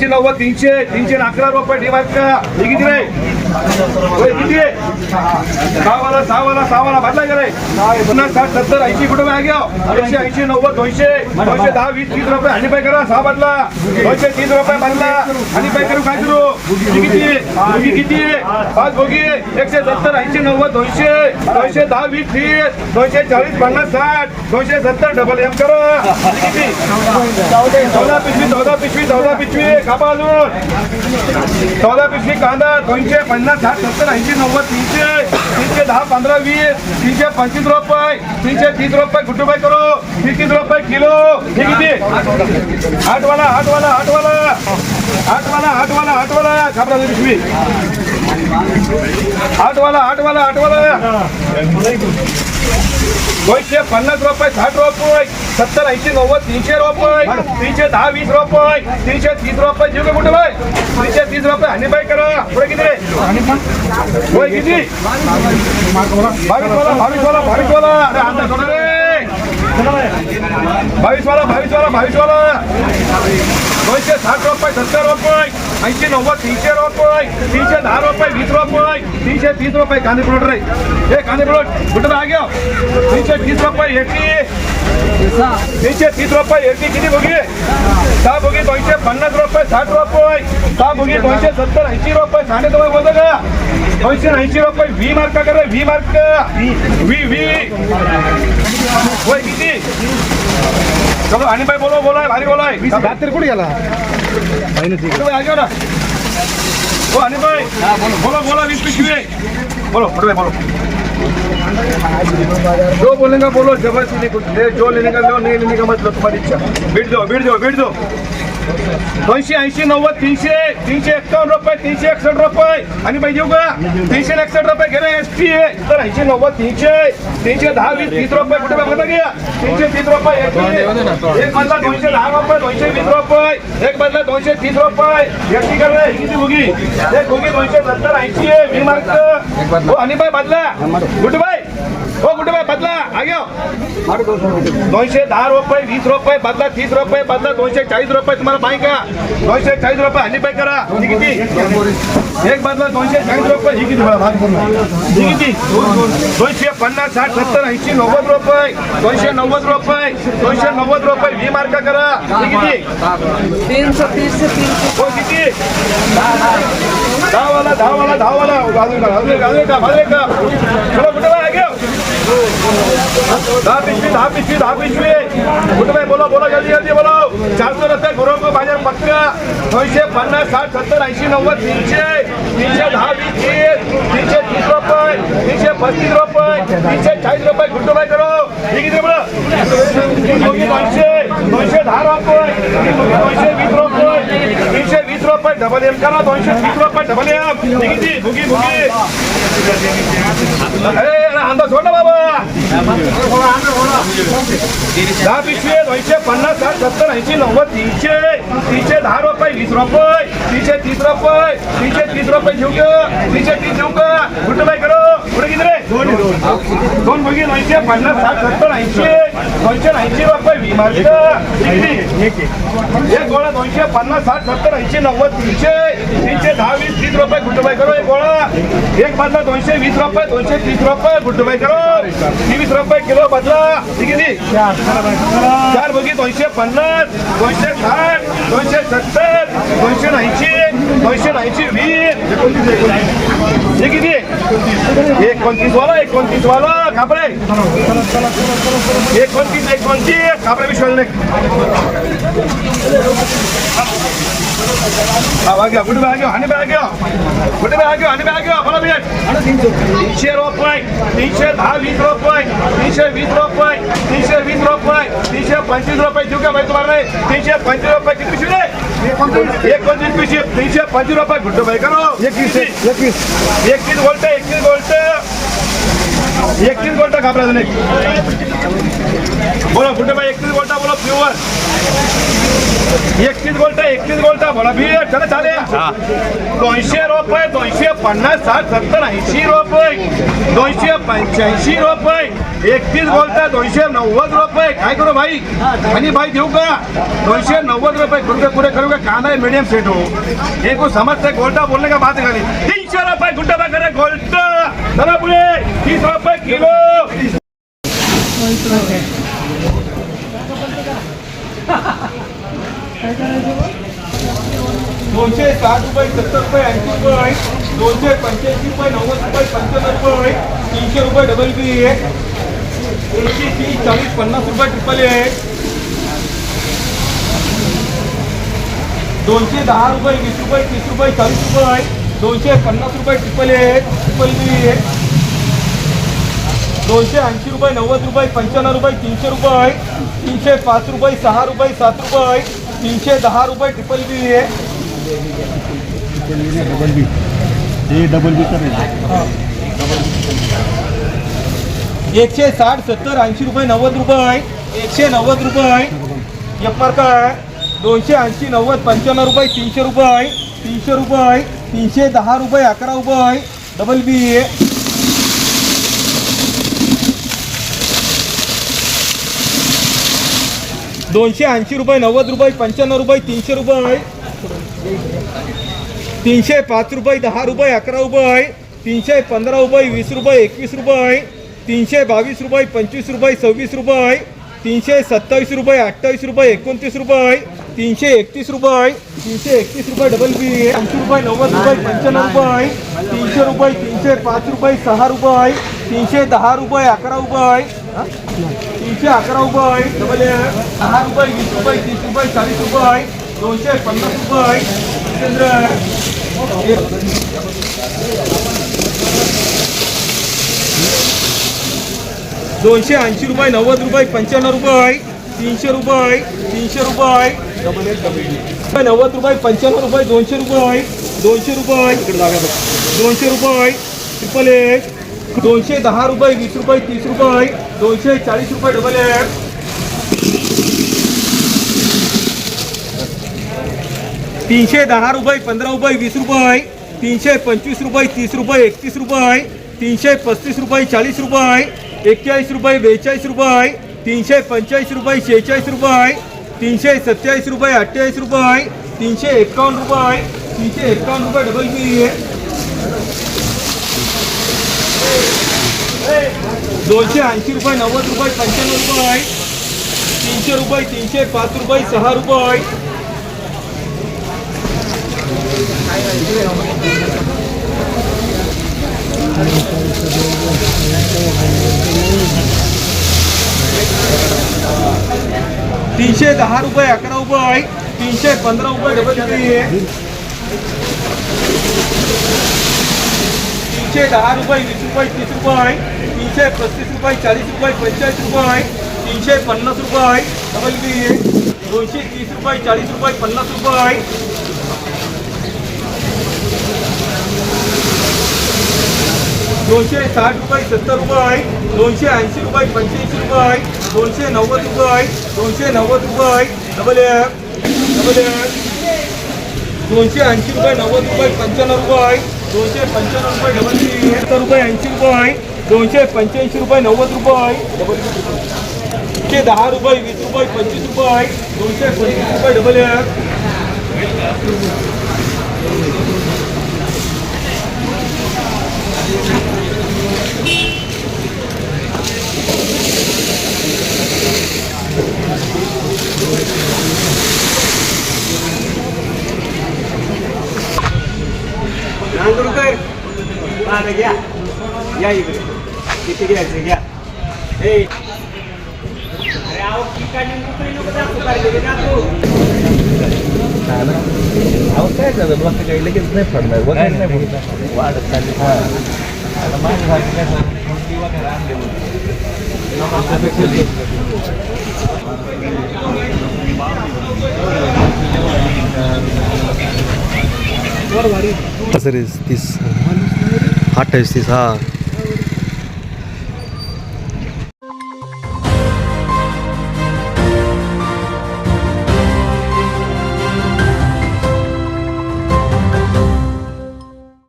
तीनशे नव्वद तीनशे तीनशे अकरा रुपये डिमार्क हे किती रे? किती? सहावाला सहावाला सहावाला भरला गेले पन्नास साठ सत्तर ऐंशी कुठं आहे घ्या एकशे ऐंशी नव्वद दोनशे दोनशे दहा वीस तीस रुपये. आणि पाय करा सहा बदला दोनशे तीस रुपये भरला. आणि पाय करू काय करू? किती? भोगी किती? पाच भोगी एकशे सत्तर ऐंशी नव्वद दोनशे दोनशे दहा वीस तीस दोनशे चाळीस पन्नास साठ दोनशे सत्तर डबल एम करा. किती? चौदा पिशवी चौदा पिशवी चौदा पिशवी खापा अजून चौदा पिशवी कांदा दोनशे पन्नास साठ सत्तर ऐंशी नव्वद तीनशे तीनशे दहा पंधरा वीस तीनशे पंचवीस रुपये तीनशे तीस रुपये रुपये करू तीस रुपये किलो हे किती आठवाला आठवाला आठवाला आठवाला आठवाला आठवाला खापरा पिशवी आठवाला आठवाला आठवाला दोनशे पन्नास रुपये साठ रुपये सत्तर ऐंशी नव्वद तीनशे रुपये तीनशे दहा वीस रुपये तीनशे तीस रुपये. जीव कुठे बाय? तीनशे तीस रुपये आणि बाय करा. पुढे किती? रे होय किती? बावीस वाला बावीस वाला बावीस वाला अरे आता सोडा रे. बावीस वाला बावीस वाला बावीस वाला दोनशे साठ रुपये सत्तर रुपये. ಐಂಚಿನ ಒಂಬತ್ತು ತೀಚೆ ರೂಪಾಯಿ ತೀಚೆ ಆರು ರೂಪಾಯಿ ಬೀಸ್ ರೂಪಾಯಿ ತೀಚೆ ತೀಸ್ ರೂಪಾಯಿ ಕಾಂದಿ ಪ್ಲೋಟ್ ರೈ ಏ ಕಾಂದಿ ಪ್ಲೋಟ್ ಬಿಟ್ಟದ ಆಗ್ಯಾವ ತೀಚೆ ತೀಸ್ ರೂಪಾಯಿ ಎಟ್ಟಿ नीचे तीस रुपये एक किती बोगी सहा बोगी रुपये, साठ रुपये सहा बोगी दोनशे सत्तर ऐंशी रुपये साडे दोन बोलतो का दोनशे ऐंशी रुपये व्ही मार्क का करे व्ही मार्क व्ही व्ही होय चलो आणि बाई बोलो बोला भारी बोलाय बहात्तर बोलो आगे ना हो आणि बाई बोलो बोला वीस पिशवी आहे. बोलो पुढे बोलो जो बोलेगा बोलो जबरदस्ती नहीं कुछ ले जो लेने का लो नहीं लेने का मतलब तुम्हारी इच्छा बीट दो बीट दो बीट दो दोनशे ऐंशी, नव्वद, तीनशे तीनशे एक्कावन्न रुपये, तीनशे एकसष्ट रुपये. आणि पाहिजे का? तीनशे एकसष्ट रुपये घे एस टी तर ऐंशी, नव्वद, तीनशे. तीनशे दहा, वीस, तीस रुपये कुठे बघता घ्या. तीनशे, तीस रुपये एक एक बदला दोनशे दहा रुपये, दोनशे वीस रुपये. एक बदला दोनशे तीस रुपये. एकटी कर किती भुगी? एक भुगी दोनशे सत्तर, ऐंशी आहे. वी मार्क हो बाय बदला. बाय. हो बदला आगे दोनशे दहा रुपये वीस रुपये बदला तीस रुपये बदला दोनशे चाळीस रुपये तुम्हाला पाहिजे का? दोनशे चाळीस रुपये हल्ली पाय करा. ही किती? एक बदला दोनशे चाळीस रुपये ही किती? ही किती? दोनशे पन्नास साठ सत्तर ऐंशी नव्वद रुपये. दोनशे नव्वद रुपये. दोनशे नव्वद रुपये व्ही मार्क करा. ही किती? का का अजून का दहा पिशवी दहा पिशवी दहा पिशवी कुठे बोला बोला जल्दी जल्दी बोला. चार सौ रुपये गुरु को बाजार पक्का दोनशे पन्नास साठ सत्तर ऐंशी नव्वद तीनशे. तीनशे दहा वीस तीस. तीनशे तीस रुपये तीनशे पस्तीस रुपये तीनशे चाळीस रुपये कुठे बाय करो. हे किती बोला. दोनशे दोनशे दहा रुपये दोनशे वीस रुपये तीनशे वीस रुपये डबल एम करा दोनशे वीस रुपये डबल एम ठीक किती भुगी भुगी अरे अंदाज सोड ना बाबा दहा पिशवी दोनशे पन्नास साठ सत्तर ऐंशी नव्वद तीनशे तीनशे दहा रुपये वीस रुपये तीनशे तीस रुपये तीनशे तीस रुपये घेऊ का तीनशे तीस घेऊ का कुठं बाय करो पुढे किती रे? दोन भुगी दोनशे पन्नास साठ सत्तर ऐंशी दोनशे ऐंशी रुपये एक गोळा दोनशे पन्नास साठ सत्तर ऐंशी नव्वद तीनशे. तीनशे दहा वीस तीस रुपये बाय करो एक गोळा. एक बदला दोनशे वीस रुपये दोनशे तीस रुपये बाय करो. तेवीस रुपये किलो बदला. किती? चार. बघी दोनशे पन्नास दोनशे साठ दोनशे सत्तर दोनशे ऐंशी दोनशे ऐंशी वीस. हे किती एकोणतीस वाला एकोणतीस वाला कापडे एकोणतीस एकोणतीस कापडे विश्वास नाही हाँ आ गया गुड में आ गया हनी में आ गया गुड में आ गया हनी में आ गया बोला मिनट तीनशे रुपये तीनशे दहा वीस रुपये तीनशे वीस रुपये तीनशे वीस रुपये तीनशे पंचवीस रुपये देऊ का भाई तुम्हाला तीनशे पंचवीस रुपये किती पिशवी एक पंचवीस पिशवी तीनशे पंचवीस रुपये गुड्डू भाई करो एकवीस एकवीस एकवीस बोलते एकवीस बोलते। एकतीस गोल्ट घाबरायचं नाही बोला कुठे बाई एकतीस गोल्टा बोला प्युअर एकतीस गोल्टा एकतीस गोल्टा बोला बी चला चालेल. दोनशे रुपये दोनशे पन्नास साठ सत्तर ऐंशी रुपये. दोनशे पंच्याऐंशी रुपये. एकतीस गोल्टा दोनशे नव्वद रुपये. काय करू भाई? आणि भाई देऊ का? दोनशे नव्वद रुपये. कुठे पुरे करू का कांदा आहे मीडियम सेट हो. हे को समजते गोल्टा बोलने का बात खाली तीनशे रुपये गुंडा गोल्टा चला पुढे तीस रुपये किलो दोनशे साठ रुपये सत्तर रुपये ऐंशी रुपये दोनशे पंच्याऐंशी रुपये नव्वद रुपये पंच्याण्णव रुपये तीनशे रुपये डबल बी एकशे तीस चाळीस पन्नास रुपये ट्रिपल ए दोनशे दहा रुपये वीस रुपये तीस रुपये चाळीस रुपये दोनशे पन्नास रुपये ट्रिपल ए ट्रिपल बी दोनशे ऐंशी रुपये नव्वद रुपये पंच्याण्णव रुपये तीनशे रुपये. तीनशे पाच रुपये सहा रुपये सात रुपये. तीनशे दहा रुपये ट्रिपल बी डबल बी हे डबल बी करायचं एकशे साठ सत्तर ऐंशी रुपये नव्वद रुपये. एकशे नव्वद रुपये. एप्पर काय दोनशे ऐंशी नव्वद पंच्याण्णव रुपये तीनशे रुपये. तीनशे रुपये. तीनशे दहा रुपये अकरा रुपये डबल बी दोनशे ऐंशी रुपये नव्वद रुपये पंच्याण्णव रुपये तीनशे रुपये तीनशे पाच रुपये दहा रुपये अकरा रुपये तीनशे पंधरा रुपये वीस रुपये एकवीस रुपये तीनशे बावीस रुपये पंचवीस रुपये सव्वीस रुपये तीनशे सत्तावीस रुपये अठ्ठावीस रुपये एकोणतीस रुपये तीनशे एकतीस रुपये, तीनशे एकतीस रुपये डबल बी ऐंशी रुपये, नव्वद रुपये, पंच्याण्णव रुपये, तीनशे रुपये, तीनशे पाच रुपये, सहा रुपये, तीनशे दहा रुपये, अकरा रुपये, हा? तीनशे अकरा रुपये डबल दहा रुपये, वीस रुपये, तीस रुपये, चाळीस रुपये, दोनशे पन्नास रुपये जितेंद्र दोनशे ऐंशी रुपये, नव्वद रुपये, पंच्याण्णव रुपये, तीनशे रुपये तीनशे रुपये नव्वद रुपये, पंच्याण्णव रुपये, दोनशे रुपये दोनशे रुपये इकडे जागा. दोनशे रुपये ट्रिपल एक दोनशे दहा रुपये, वीस रुपये, तीस रुपये दोनशे चाळीस रुपये डबल एक तीनशे दहा रुपये, पंधरा रुपये, वीस रुपये तीनशे पंचवीस रुपये, तीस रुपये, एकतीस रुपये तीनशे पस्तीस रुपये, चाळीस रुपये एक्केचाळीस रुपये, बेचाळीस रुपये तीनशे पंचेचाळीस रुपये, शेहेचाळीस रुपये तीनशे सत्तेचाळीस रुपये, अठ्ठेचाळीस रुपये तीनशे एकावन्न रुपये तीनशे एकावन्न रुपये डबल बी दोनशे ऐंशी रुपये, नव्वद रुपये, पंच्याण्णव रुपये तीनशे रुपये, तीनशे पाच रुपये, सहा रुपये तीनशे दहा रुपये, अकरा रुपये तीनशे पंधरा रुपये डबल बी तीनशे दहा रुपये, वीस रुपये, तीस रुपये तीनशे पस्तीस रुपये, चाळीस रुपये, पंचेचाळीस रुपये तीनशे पन्नास रुपये डबल बी दोनशे तीस रुपये, चाळीस रुपये, पन्नास रुपये दोनशे साठ रुपये सत्तर रुपये आहे दोनशे ऐंशी रुपये पंच्याऐंशी रुपये आहे दोनशे नव्वद रुपये आहे दोनशे नव्वद रुपये आहे डबल डबल दोनशे ऐंशी रुपये नव्वद रुपये पंच्याण्णव रुपये आहे दोनशे पंच्याण्णव रुपये डबल सत्तर रुपये ऐंशी रुपये आहे दोनशे पंच्याऐंशी रुपये नव्वद रुपये आहे डबल दोनशे दहा रुपये वीस रुपये पंचवीस रुपये आहे दोनशे पंचवीस रुपये डबल एक रुपये माझं घ्या. या इकडे. किती घ्यायचं? घ्या. अहो काय झालं? मग काही लगेच नाही पडणार. वगैरे नाही वाढत चालली. हा. आता काय झालं आणले तीस अठ्ठावीस तीस हा.